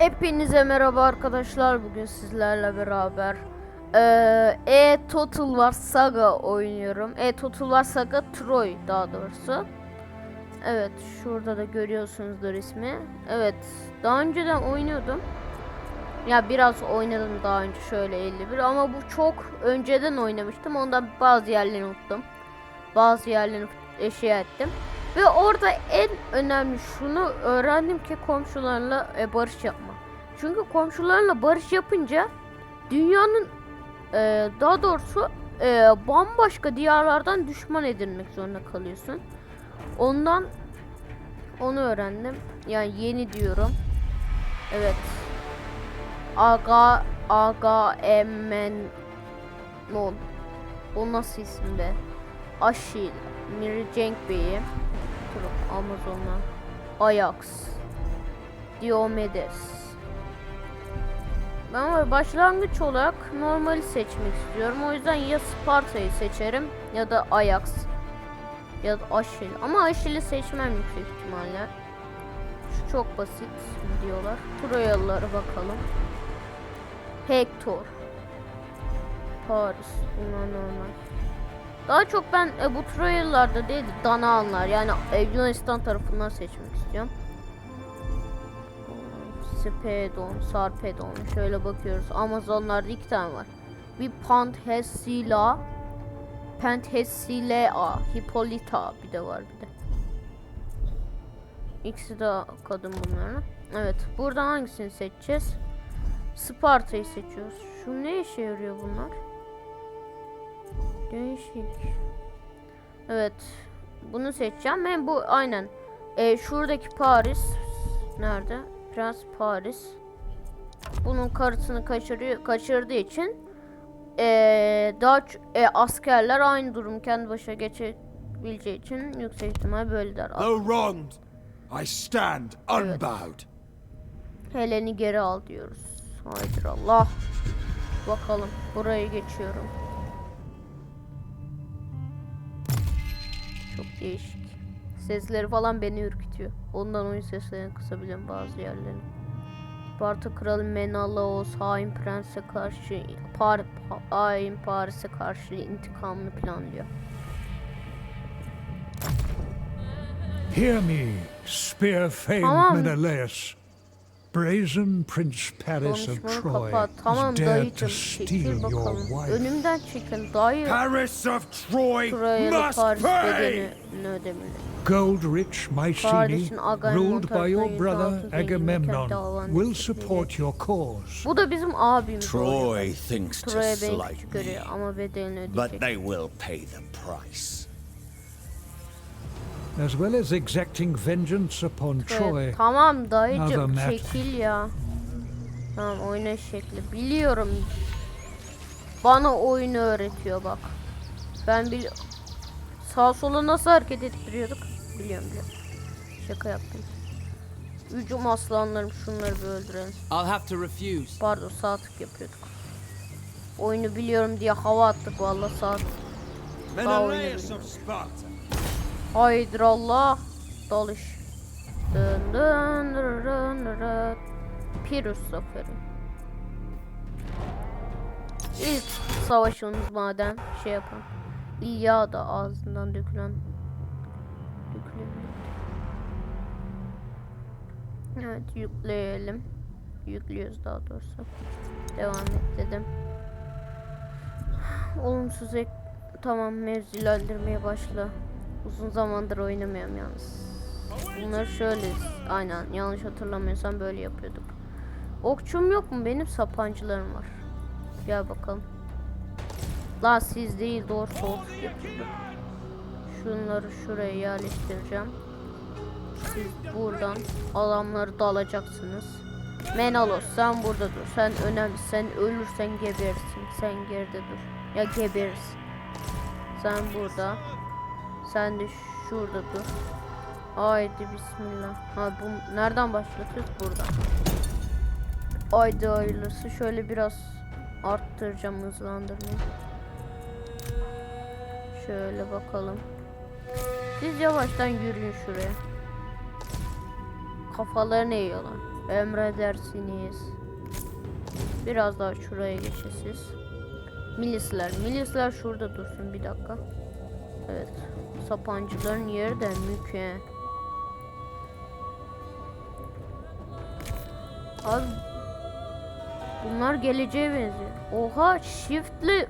Hepinize merhaba arkadaşlar. Bugün sizlerle beraber eee, E Total War Saga oynuyorum. E Total War Saga Troy daha doğrusu. Evet, şurada da görüyorsunuzdur ismi. Evet, daha önceden oynuyordum. Ya biraz oynadım daha önce şöyle 51 ama bu çok önceden oynamıştım. Ondan bazı yerlerini unuttum. Bazı yerlerini eşya ettim. Ve orada en önemli şunu öğrendim ki komşularla e, barış yapma. Çünkü komşularla barış yapınca dünyanın e, daha doğrusu e, bambaşka diyarlardan düşman edinmek zorunda kalıyorsun. Ondan onu öğrendim. Yani yeni diyorum. Evet. Aga Aga Emenon. O nasıl isim be? Aşil, Miri Bey'i, Amazon'a, Ajax, Diomedes. Ben var başlangıç olarak normali seçmek istiyorum. O yüzden ya Sparta'yı seçerim ya da Ajax ya da Aşil. Ama Aşil'i seçmem yüksek ihtimalle. Şu çok basit diyorlar. Troyalılara bakalım. Hector. Paris. Bunlar normal. Daha çok ben e, bu Troyalılarda değil de Danaanlar yani e, Yunanistan tarafından seçmek istiyorum. Spedon, Sarpedon şöyle bakıyoruz. Amazonlarda iki tane var. Bir Panthesila, Penthesilea, Hippolyta bir de var bir de. İkisi de kadın bunların. Evet, buradan hangisini seçeceğiz? Sparta'yı seçiyoruz. Şu ne işe yarıyor bunlar? Değişik. Evet. Bunu seçeceğim. Ben bu aynen. Ee, şuradaki Paris. Nerede? Prens Paris. Bunun karısını kaçırıyor, kaçırdığı için ee, daha ee, askerler aynı durum kendi başına geçebileceği için yüksek ihtimal böyle der. Though wronged, I stand unbowed. Helen'i geri al diyoruz. Haydır Allah. Bakalım. Burayı geçiyorum. Çok değişik. Sesleri falan beni ürkütüyor. Ondan oyun seslerini kısabiliyorum bazı yerlerini. Sparta kralı Menelaos hain prense karşı Par Pa- hain Paris'e karşı intikamını planlıyor. Hear me, spear-famed Tamam. Menelaus. Brazen Prince Paris of Troy kapat. Tamam dared to steal your wife. Önümden çekin dayı. Paris of Troy must Paris pay! ödemeli. Gold-rich Mycenae, Kardeşin Agamemnon ruled by your brother Agamemnon, will support your cause. Bu da bizim abimiz. Troy thinks to slight me, but they will pay the price. As well as exacting vengeance upon Troy, tamam dayıcım çekil ya. Tamam oynayış şekli. Biliyorum. Bana oyunu öğretiyor bak. Ben bil sağ sola nasıl hareket ettiriyorduk? Biliyorum biliyorum. Şaka yaptım. Hücum aslanlarım şunları bir öldürelim. I'll have to refuse. Pardon sağ tık yapıyorduk. Oyunu biliyorum diye hava attık vallahi sağ tık. Daha oyunu. Haydır Allah. Dalış. Dın dın dın dın dın dın. Pirus zaferi. İlk savaşımız madem şey yapan. İlyada ağzından dökülen. Evet yükleyelim. Yüklüyoruz daha doğrusu. Devam et dedim. Olumsuz ek tamam mevzilendirmeye başla. Uzun zamandır oynamıyorum yalnız. Bunları şöyle aynen yanlış hatırlamıyorsam böyle yapıyorduk. Okçum yok mu? Benim sapancılarım var. Gel bakalım. La siz değil doğru sol yapıyorduk. Şunları şuraya yerleştireceğim. Siz buradan adamları dalacaksınız. Menalos sen burada dur. Sen önemli. Sen ölürsen geberirsin. Sen geride dur. Ya geberirsin. Sen burada. Sen de şurada dur. Haydi bismillah. Ha bu nereden başlatıyoruz? Buradan. Haydi hayırlısı. Şöyle biraz arttıracağım hızlandırmayı. Şöyle bakalım. Siz yavaştan yürüyün şuraya. Kafalarını eğiyorlar. Emredersiniz. Biraz daha şuraya geçesiz. Milisler. Milisler şurada dursun bir dakika. Evet. Sapancıların yeri de müke. Abi bunlar geleceğe benziyor. Oha shift'li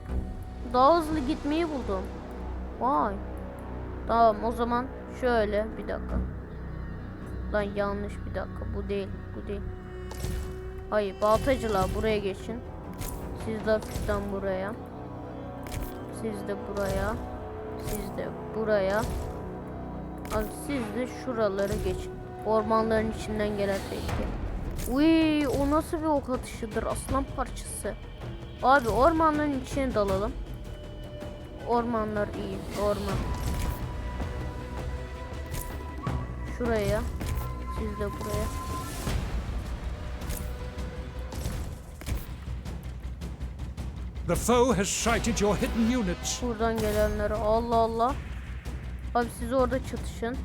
daha hızlı gitmeyi buldum. Vay. Tamam o zaman şöyle bir dakika. Lan yanlış bir dakika bu değil bu değil. Hayır baltacılar buraya geçin. Siz de hafiften buraya. Siz de buraya. Siz de buraya. Abi siz de şuraları geçin. Ormanların içinden gelen tehlike. Uy, o nasıl bir ok atışıdır aslan parçası. Abi ormanların içine dalalım. Ormanlar iyi. Orman. Şuraya. De buraya. The foe has sighted your hidden units. Buradan gelenlere Allah Allah. Abi siz orada çatışın.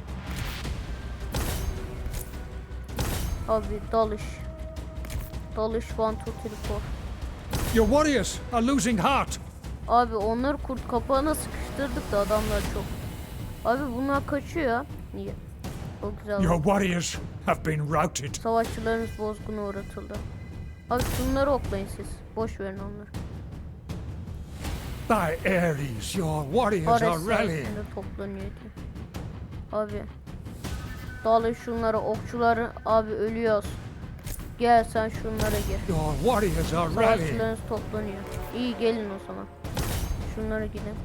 Abi dalış. Dalış one two three four. Your warriors are losing heart. Abi onları kurt kapağına sıkıştırdık da adamlar çok. Abi bunlar kaçıyor. Niye? Çok güzel. Your warriors have been routed. Savaşçılarınız bozguna uğratıldı. Abi şunları oklayın siz. Boş verin onları. Thy Ares, your warriors are rallying. toplanıyor diye. Abi. Dalın şunları okçuları abi ölüyoruz. Gel sen şunlara gir. Your warriors are rallying. Savaşçılarınız toplanıyor. İyi gelin o zaman. Şunlara gidin.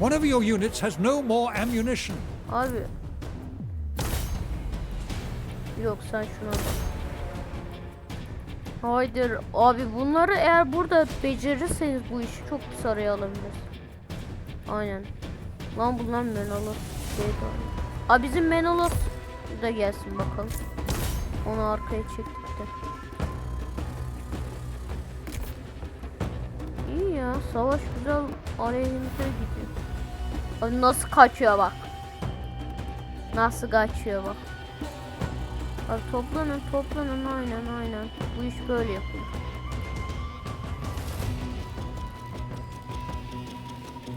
One of your units has no more ammunition. Abi. Yok sen şuna bak. Abi bunları eğer burada becerirseniz bu işi çok pis araya alabiliriz. Aynen. Lan bunlar Menolos şey. Abi bizim Menolos da gelsin bakalım. Onu arkaya çektik de. İyi ya savaş güzel aleyhimize gidiyor. Abi nasıl kaçıyor bak. Nasıl kaçıyor bak. Abi toplanın toplanın aynen aynen. Bu iş böyle yapılır.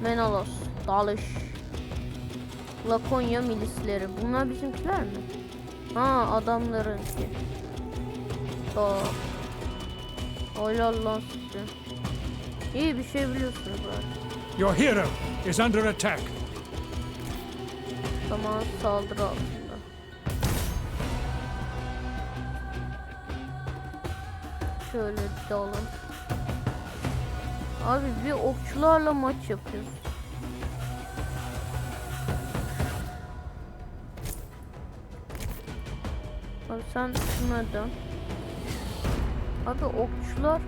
Menalos, Dalış, Lakonya milisleri. Bunlar bizimkiler mi? Ha adamların ki. Da. Helal lan. İyi bir şey biliyorsunuz bari. Your hero is under attack. Tamam saldırı altında. Şöyle dalın. Abi bir okçularla maç yapıyoruz. Abi sen şuna dön. Abi okçular.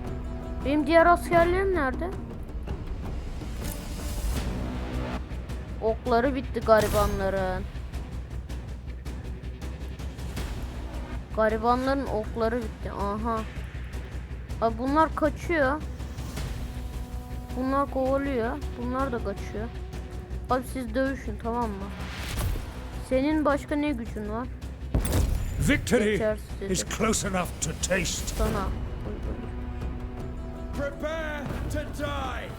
Benim diğer askerlerim nerede? Okları bitti garibanların. Garibanların okları bitti. Aha. Abi bunlar kaçıyor. Bunlar kovalıyor. Bunlar da kaçıyor. Abi siz dövüşün tamam mı? Senin başka ne gücün var? Victory is close enough to taste. Sana. Prepare to die.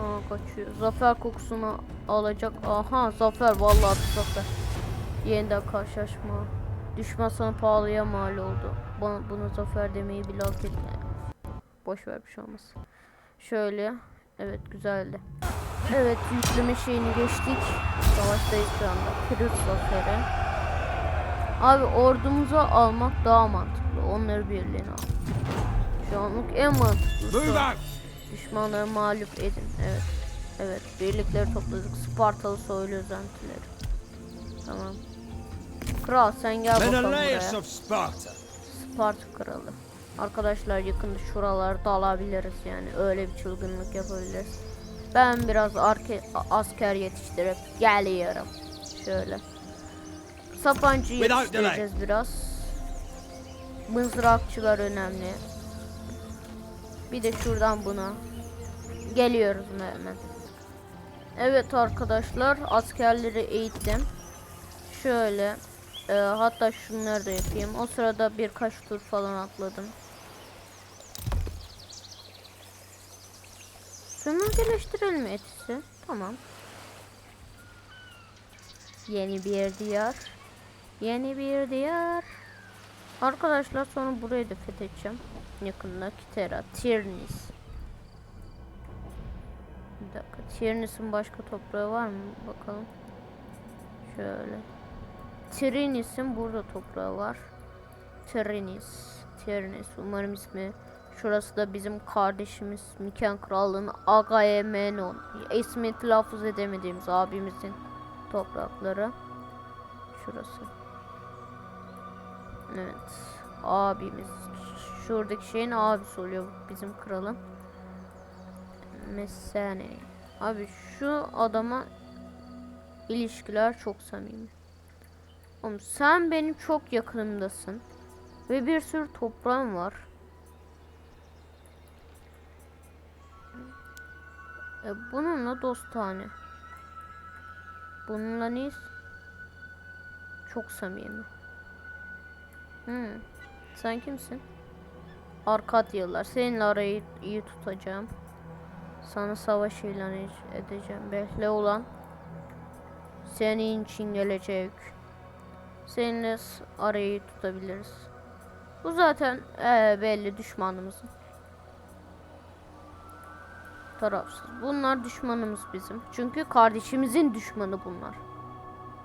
Aa kaçıyor. Zafer kokusunu alacak. Aha zafer vallahi zafer. Yeniden karşılaşma. Düşman sana pahalıya mal oldu. Bana, buna zafer demeyi bile hak etme. Boş ver bir şey olmaz. Şöyle. Evet güzeldi. Evet yükleme şeyini geçtik. Savaştayız şu anda. Kırık zaferi. Abi ordumuzu almak daha mantıklı. Onları birliğine al. Şu anlık en mantıklısı. Düşmanları mağlup edin. Evet. Evet. Birlikleri topladık. Spartalı soylu özentileri. Tamam. Kral sen gel bakalım buraya. Sparta. Kralı. Arkadaşlar yakında şuralarda alabiliriz yani. Öyle bir çılgınlık yapabiliriz. Ben biraz arke, asker yetiştirip geliyorum. Şöyle. Sapancı yetiştireceğiz biraz. Mızrakçılar önemli. Bir de şuradan buna. Geliyoruz hemen. Evet arkadaşlar askerleri eğittim. Şöyle Ee, hatta şunları da yapayım. O sırada birkaç tur falan atladım. Sömürgeleştirelim etisi. Tamam. Yeni bir diyar. Yeni bir diyar. Arkadaşlar sonra burayı da fethedeceğim. Yakında Kitera, Tirnis. Bir dakika. Tirnis'in başka toprağı var mı? Bakalım. Şöyle. Trinis'in burada toprağı var. Trinis. Trinis. Umarım ismi. Şurası da bizim kardeşimiz. Miken Krallığı'nın Agamemnon. İsmi telaffuz edemediğimiz abimizin toprakları. Şurası. Evet. Abimiz. Şuradaki şeyin abisi oluyor bizim kralın. Mesene. Abi şu adama ilişkiler çok samimi. Oğlum sen benim çok yakınımdasın. Ve bir sürü toprağım var. E, bununla dostane. Bununla neyiz? Çok samimi. Hmm. Sen kimsin? Arkadyalılar. Seninle arayı iyi tutacağım. Sana savaş ilan edeceğim. Bekle olan. Senin için gelecek. Seninle arayı tutabiliriz. Bu zaten eee, belli düşmanımızın. Tarafsız. Bunlar düşmanımız bizim. Çünkü kardeşimizin düşmanı bunlar.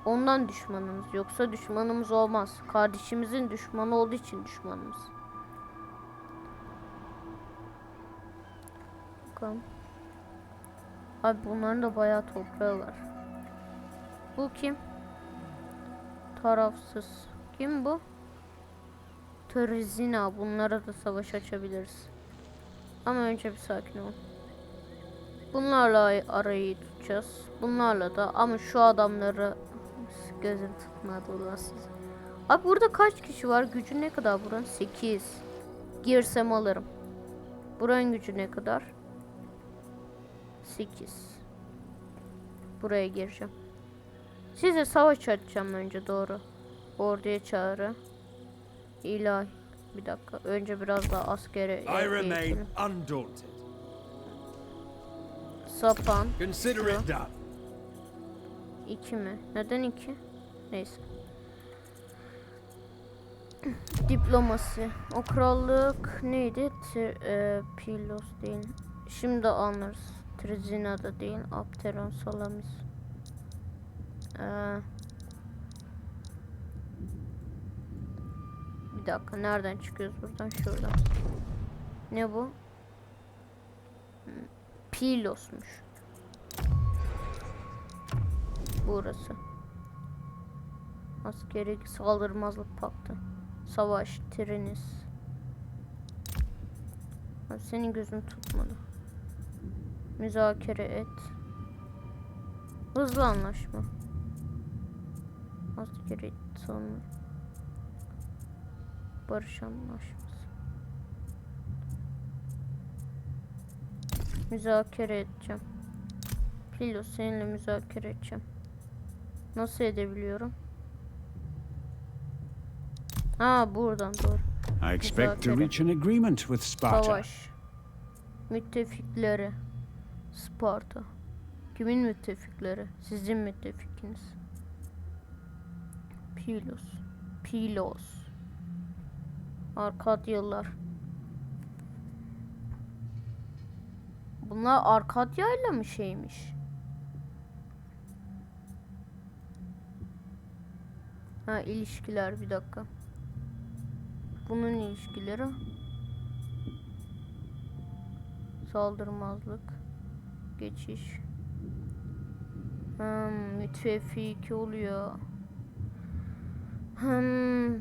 Ondan düşmanımız. Yoksa düşmanımız olmaz. Kardeşimizin düşmanı olduğu için düşmanımız. Bakalım. Abi bunların da bayağı toprağı var. Bu kim? Tarafsız. Kim bu? Terizina. Bunlara da savaş açabiliriz. Ama önce bir sakin ol. Bunlarla arayı tutacağız. Bunlarla da ama şu adamları gözüm tutmadı size. Abi burada kaç kişi var? Gücü ne kadar buranın? 8. Girsem alırım. Buranın gücü ne kadar? 8. Buraya gireceğim. Size savaş açacağım önce doğru. Orduya çağrı. İlahi. Bir dakika. Önce biraz daha askere I remain undaunted. Sapan. Consider it done. 2 mi? Neden 2? Neyse. Diplomasi. O krallık neydi? T- e, Pilos değil. Şimdi anlarız. Trizina'da değil. Apteron Salamis. Ee, bir dakika. Nereden çıkıyoruz buradan? Şuradan. Ne bu? Pilos'muş. Burası. Askeri saldırmazlık paktı. Savaş, Trinis. Senin gözün tutmadı. Müzakere et. Hızlı anlaşma. Askeri savunma. Barış anlaşması. Müzakere edeceğim. Filo seninle müzakere edeceğim. Nasıl edebiliyorum? Ha buradan doğru. I expect to reach an agreement with Sparta. Savaş. Müttefikleri. Sparta. Kimin müttefikleri? Sizin müttefikiniz. Pilos. Pilos. Arkadyalılar. Bunlar Arkadya ile mi şeymiş? Ha ilişkiler bir dakika. Bunun ilişkileri. Saldırmazlık. Geçiş. Hmm, müttefik oluyor. Hmm.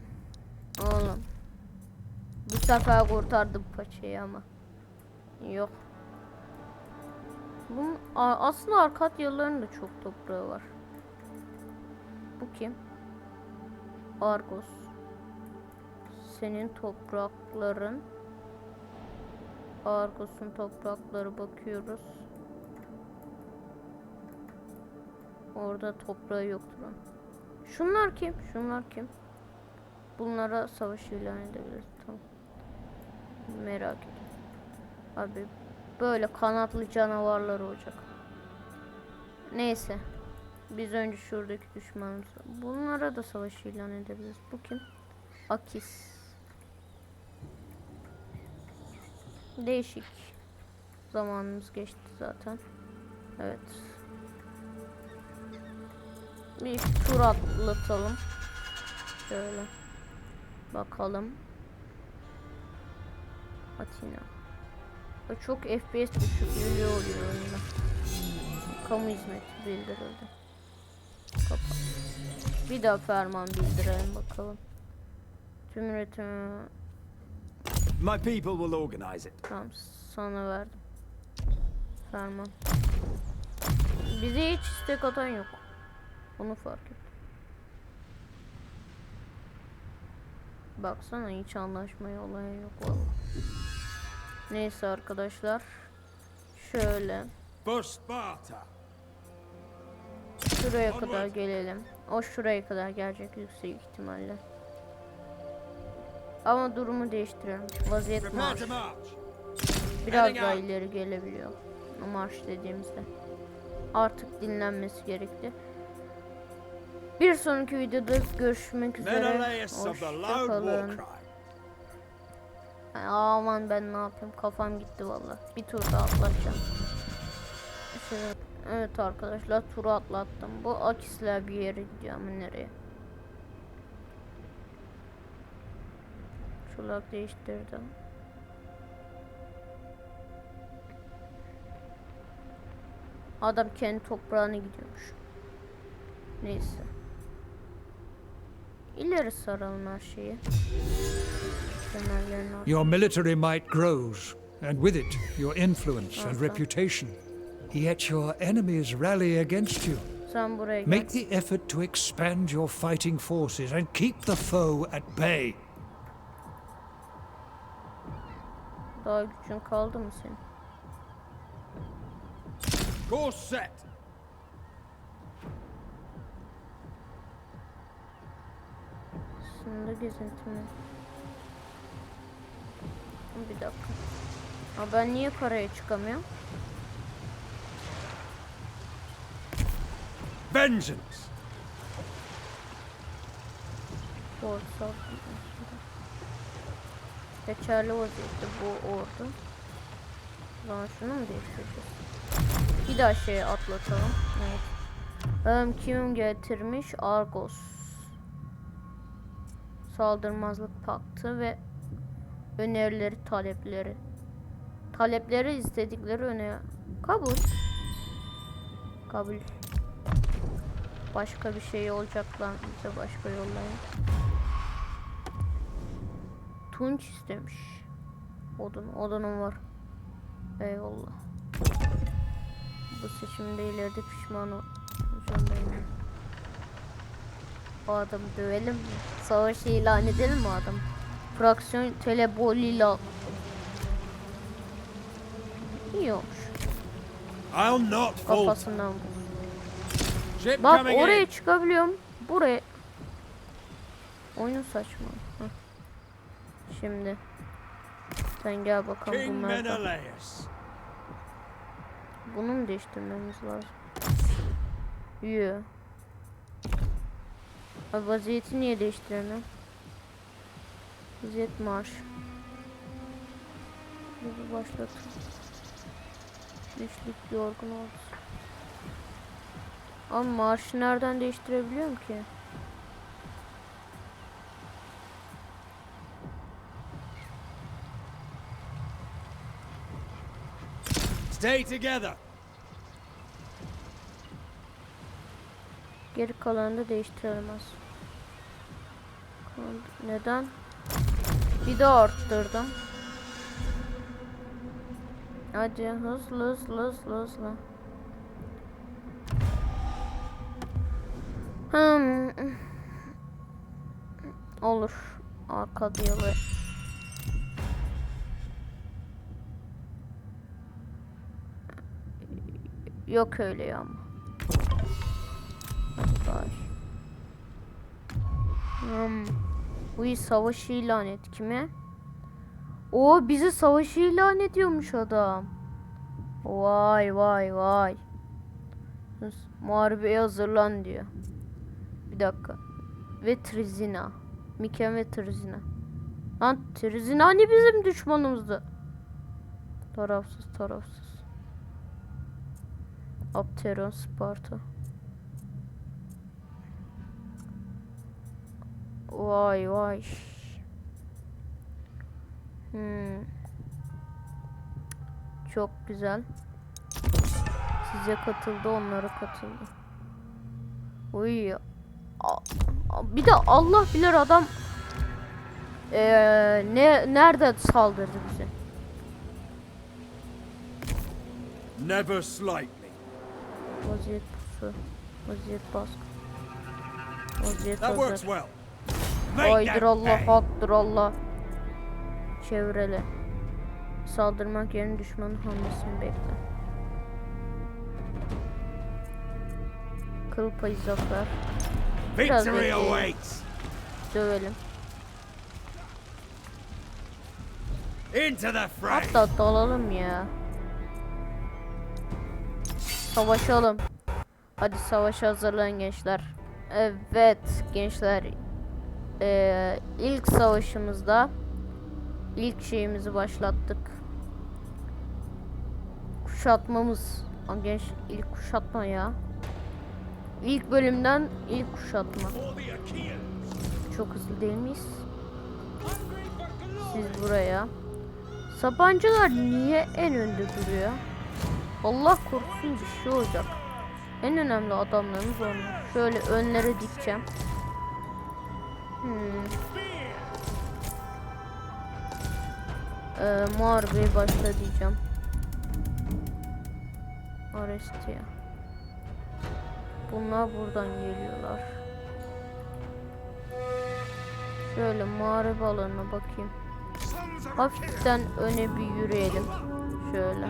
Oğlum. Bu sefer kurtardım paçayı ama. Yok. Bu a- aslında Arkadyalıların da çok toprağı var. Bu kim? Argos. Senin toprakların. Argos'un toprakları bakıyoruz. Orada toprağı yoktur. Şunlar kim? Şunlar kim? Bunlara savaş ilan edebiliriz. Tamam. Merak ettim. Abi böyle kanatlı canavarlar olacak. Neyse. Biz önce şuradaki düşmanımız. Bunlara da savaş ilan edebiliriz. Bu kim? Akis. Değişik. Zamanımız geçti zaten. Evet. Bir tur atlatalım. Şöyle. Bakalım. Atina. Çok FPS düşüklüğü oluyor oyunda. Kamu hizmeti bildirildi. Kapat. Bir daha ferman bildirelim bakalım. Tüm üretimi My people will organize it. Tamam sana verdim. Ferman. Bize hiç istek atan yok. Onu fark ettim. Baksana hiç anlaşmaya olayan yok vallahi. Neyse arkadaşlar. Şöyle şuraya kadar gelelim. O şuraya kadar gelecek yüksek ihtimalle. Ama durumu değiştirelim. Vaziyet marş. Biraz daha ileri gelebiliyor. Marş dediğimizde. Artık dinlenmesi gerekti. Bir sonraki videoda görüşmek üzere. Hoşçakalın. Ay, Aman ben ne yapayım kafam gitti valla. Bir tur daha atlatacağım. Şöyle, evet arkadaşlar turu atlattım. Bu akisler bir yere gidiyor ama nereye? Çolak değiştirdim. Adam kendi toprağına gidiyormuş. Neyse. İleri saralım her şeyi. Your military might grows, and with it, your influence and reputation. Yet your enemies rally against you. Sen buraya gel. Make the effort to expand your fighting forces and keep the foe at bay. Daha gücün kaldı mı senin? Course set. Sınırda gezinti mi? Bir dakika. Aa, ben niye karaya çıkamıyorum? Vengeance. Borsa. Geçerli vaziyette bu ordu. Zaman şunu mu değiştireceğiz? Bir daha şey atlatalım. Evet. Em, kim getirmiş? Argos. Saldırmazlık paktı ve önerileri, talepleri. Talepleri istedikleri öne kabul. Kabul. Başka bir şey olacaklar bize başka yollayın. Tunç istemiş. Odun, odunum var. Eyvallah. Bu seçimde ileride pişman olacağım O adamı dövelim mi? Savaşı ilan edelim mi adam? Fraksiyon telebolila. İyi olmuş. I'll not. Kafasından vur. Bak oraya in. çıkabiliyorum. Buraya. Oyun saçma. Heh. Şimdi. Sen gel bakalım King bunlar da. Menelaus. Bunu mu değiştirmemiz lazım? Yo. Abi vaziyeti niye değiştiremiyorum? Vaziyet marş. Bir başlat. Güçlük yorgun oldu. Ama marşı nereden değiştirebiliyorum ki? Stay together. Geri kalanını da değiştiremez. Neden? Bir de arttırdım. Hadi hızlı hızlı hızlı hızlı. Hmm. Olur. Arka diyalı. Yok öyle ya ama. Hadi bay. Hmm. İyi savaşı ilan et kime? O bizi savaşı ilan ediyormuş adam. Vay vay vay. Muharebeye hazırlan diyor. Bir dakika. Ve Trizina. Miken ve Trizina. Lan Trizina hani bizim düşmanımızdı? Tarafsız tarafsız. Apteron Sparta. Vay vay. Hmm. Çok güzel. Size katıldı, onlara katıldı. Uy. Bir de Allah bilir adam eee, ne nerede saldırdı bize? Never slightly. Vaziyet pusu. Vaziyet baskı. Vaziyet That works well. Allah, pay. haktır Allah. Çevrele. Saldırmak yerine düşmanın hamlesini bekle. Kıl payı zafer. Biraz awaits. Dövelim. Into the fray. Hatta dalalım ya. Savaşalım. Hadi savaşa hazırlanın gençler. Evet gençler. Ee, ilk savaşımızda ilk şeyimizi başlattık. Kuşatmamız. Aa, Genç ilk kuşatma ya. İlk bölümden ilk kuşatma. Çok hızlı değil miyiz? Siz buraya. Sabancılar niye en önde duruyor? Allah korusun bir şey olacak. En önemli adamlarımız onlar. Şöyle önlere dikeceğim. Hmm. Ee, muharebeye başla diyeceğim. Arestia. Bunlar buradan geliyorlar. Şöyle muharebe alanına bakayım. Hafiften öne bir yürüyelim. Şöyle.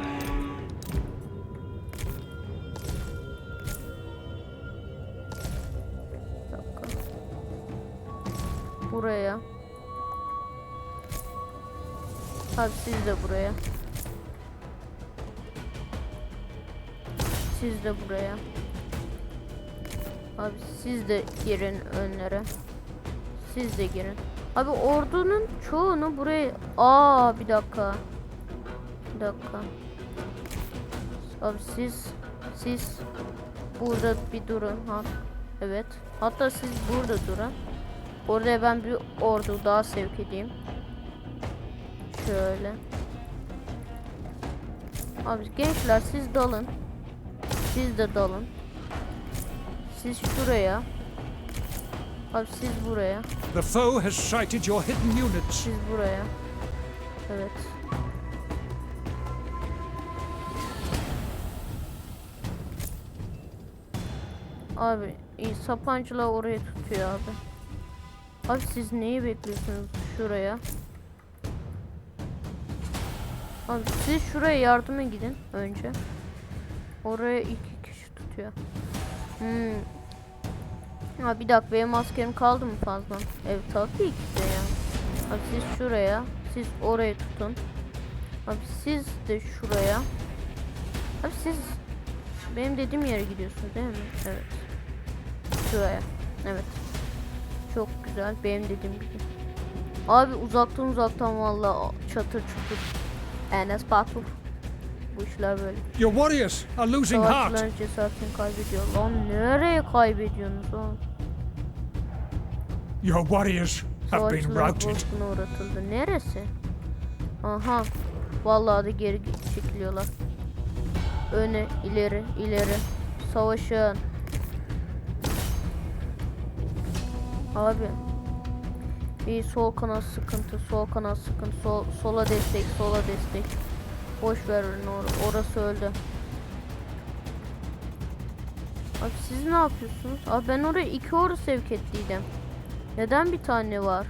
Buraya. Abi siz de buraya. Siz de buraya. Abi siz de girin önlere. Siz de girin. Abi ordunun çoğunu buraya... Aa bir dakika. Bir dakika. Abi siz... Siz... Burada bir durun. Ha. Evet. Hatta siz burada durun. Oraya ben bir ordu daha sevk edeyim. Şöyle. Abi gençler siz dalın. Siz de dalın. Siz şuraya. Abi siz buraya. The foe has sighted your hidden units. Siz buraya. Evet. Abi iyi, sapancılar oraya tutuyor abi. Abi siz neyi bekliyorsunuz şuraya? Abi siz şuraya yardıma gidin önce. Oraya iki kişi tutuyor. Hmm. Ha bir dakika benim askerim kaldı mı fazla? Evet tabii ki de ya. Abi siz şuraya, siz oraya tutun. Abi siz de şuraya. Abi siz benim dediğim yere gidiyorsunuz değil mi? Evet. Şuraya. Evet. Çok güzel. Benim dediğim gibi. Abi uzaktan uzaktan vallahi çatır çutur. Enes Batur. Bu işler böyle. Your warriors are losing heart. Cesaretini kaybediyor. Lan nereye kaybediyorsunuz oğlum? Your warriors have been Savaşçılar routed. bozguna uğratıldı. Neresi? Aha. Vallahi de geri ge- çekiliyorlar. Öne, ileri, ileri. Savaşın. Abi. Bir sol kanat sıkıntı, sol kanat sıkıntı, sol, sola destek, sola destek. Boş ver or- orası öldü. Abi siz ne yapıyorsunuz? Abi ben oraya iki ordu sevk ettiydim. Neden bir tane var?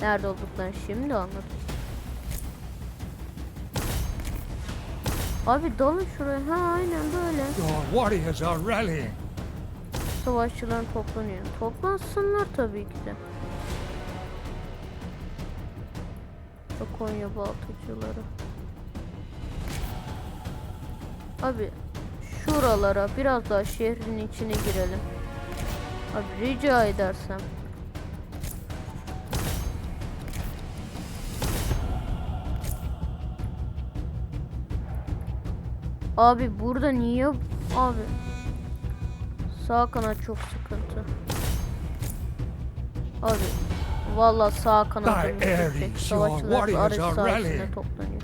Nerede olduklarını şimdi anladım. Abi dalın şuraya. Ha aynen böyle. Your warriors are rallying. Savaşçılar toplanıyor. Toplansınlar tabii ki de. Bu Konya baltacıları. Abi şuralara biraz daha şehrin içine girelim. Abi rica edersem. Abi burada niye abi Sağ kanat çok sıkıntı. Abi vallahi sağ kanadımız Thy yüksek. Savaşçılar sayesinde rallying. toplanıyor.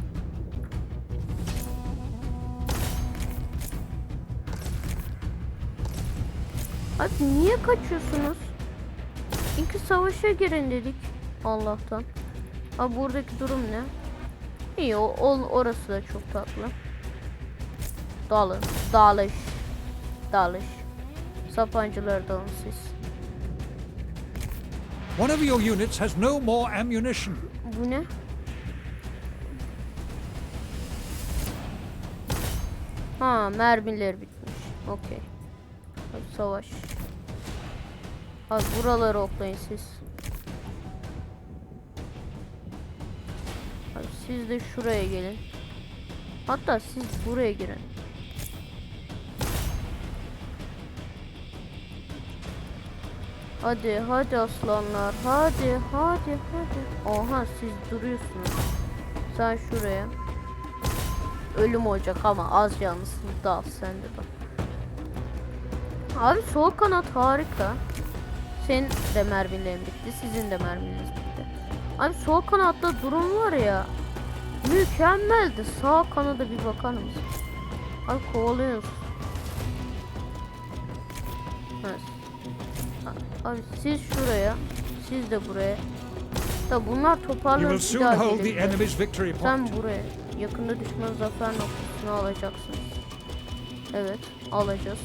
Abi niye kaçıyorsunuz? İki savaşa girin dedik Allah'tan. Abi buradaki durum ne? İyi o, o- orası da çok tatlı. Dalın, dalış, dalış. Sapancılar dalın siz. One of your units has no more ammunition. Bu ne? Ha mermiler bitmiş. Okey. Hadi savaş. Abi buraları oklayın siz. Abi siz de şuraya gelin. Hatta siz buraya girin. Hadi hadi aslanlar hadi hadi hadi. Oha siz duruyorsunuz. Sen şuraya. Ölüm olacak ama az canlısın dal sen de dal. Abi sol kanat harika. Senin de mermilerin bitti. Sizin de merminiz bitti. Abi sol kanatta durum var ya. Mükemmeldi. Sağ kanada bir bakar mısın? Abi kovalıyoruz. Evet. Abi siz şuraya. Siz de buraya. Da bunlar toparlanıp bir Sen buraya. Yakında düşman zafer noktasını alacaksın. Evet, alacağız.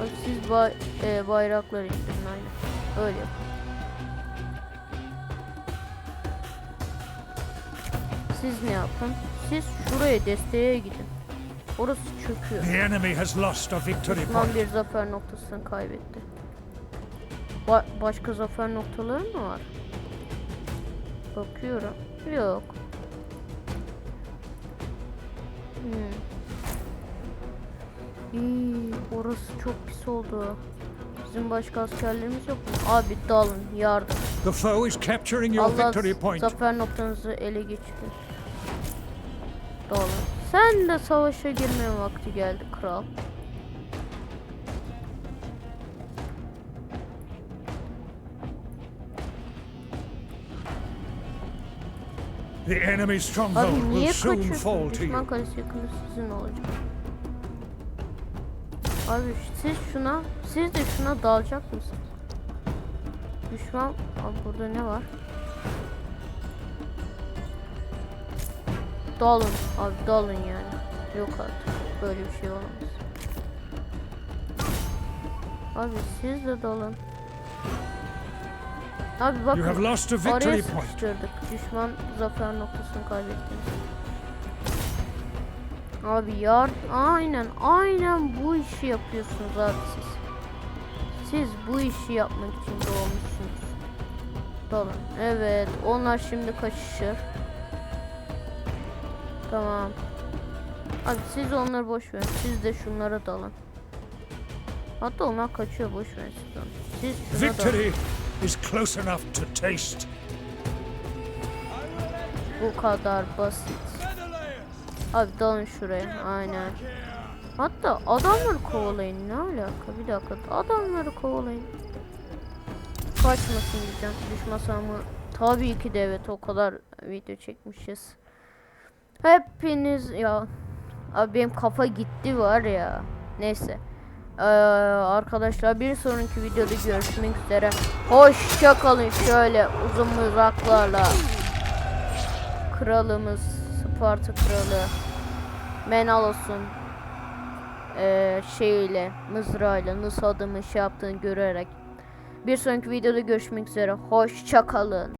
Bak siz bay e, bayrakları indirin aynen. Öyle yapın. Siz ne yapın? Siz şuraya desteğe gidin. Orası çöküyor. The enemy has lost a victory point. bir zafer noktasını kaybetti. Ba- başka zafer noktaları mı var? Bakıyorum. Yok. Hmm. İyi, orası çok pis oldu. Bizim başka askerlerimiz yok mu? Abi dalın, yardım. The foe is capturing your victory point. zafer noktanızı ele geçirir. Dalın. Sen de savaşa girmeye vakti geldi kral. The enemy stronghold will soon fall to you. kalesi yakında sizin olacak. Abi siz şuna, siz de şuna dalacak mısınız? Düşman, abi burada ne var? Dalın, abi dalın yani. Yok artık, böyle bir şey olamaz. Abi siz de dalın. Abi bakın. You have lost a Oraya victory point. sıkıştırdık. Düşman zafer noktasını kaybettiniz. Abi yar aynen aynen bu işi yapıyorsunuz abi siz. Siz bu işi yapmak için doğmuşsunuz. Dalın. Evet onlar şimdi kaçışır. Tamam. Abi siz onları boş verin. Siz de şunlara dalın. Hatta onlar kaçıyor boş verin siz. Siz şuna dalın. Victory is close enough to taste. Bu kadar basit. Abi dalın şuraya. Aynen. Hatta adamları kovalayın. Ne alaka? Bir dakika. Adamları kovalayın. Kaçmasın diyeceğim. Düşmasa mı? Tabii ki de evet. O kadar video çekmişiz. Hepiniz ya. Abi benim kafa gitti var ya. Neyse. Ee, arkadaşlar bir sonraki videoda görüşmek üzere. Hoşça kalın şöyle uzun mızraklarla kralımız Sparta kralı Menalos'un eee şeyiyle mızrağıyla nasıl adamı şey yaptığını görerek bir sonraki videoda görüşmek üzere. Hoşça kalın.